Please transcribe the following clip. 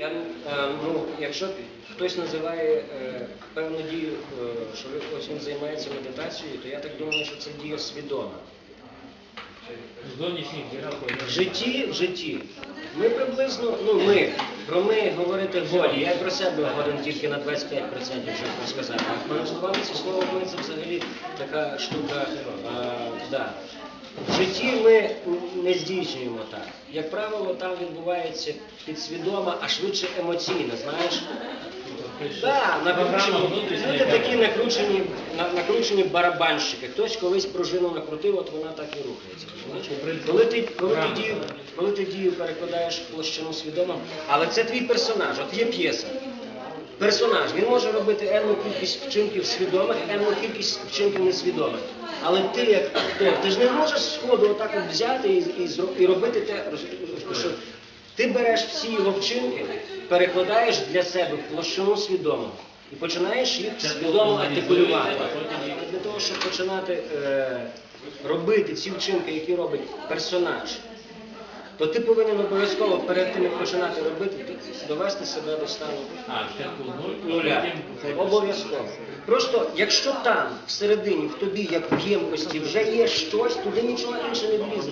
Я, е, ну, якщо хтось називає е, певну дію, е, що ви- ось він займається медитацією, то я так думаю, що це дія свідома. В житті, в житті. Ми приблизно, ну ми, про ми говорити волі. Я про себе говорю тільки на 25%, щоб розказати. А моїми словами це слово ми це взагалі така штука. А, да. В житті ми не здійснюємо так. Як правило, там відбувається підсвідомо, а швидше емоційно, знаєш. Да, люди такі накручені, накручені барабанщики. Хтось колись пружину накрутив, от вона так і рухається. Коли ти, коли ти, дію, коли ти дію перекладаєш площину свідомо, але це твій персонаж, от є п'єса. Персонаж, він може робити енну кількість вчинків свідомих, енну кількість вчинків несвідомих. Але ти як актор, ти ж не можеш сходу отак от взяти і, і, і робити те, що ти береш всі його вчинки, перекладаєш для себе в площину свідомого і починаєш їх свідомо артикулювати. Для того, щоб починати е, робити ці вчинки, які робить персонаж, то ти повинен обов'язково перед тим, як починати робити, довести себе до стану нуля. Обов'язково. Просто якщо там всередині в тобі, як в ємкості, вже є щось, туди нічого інше не влізе.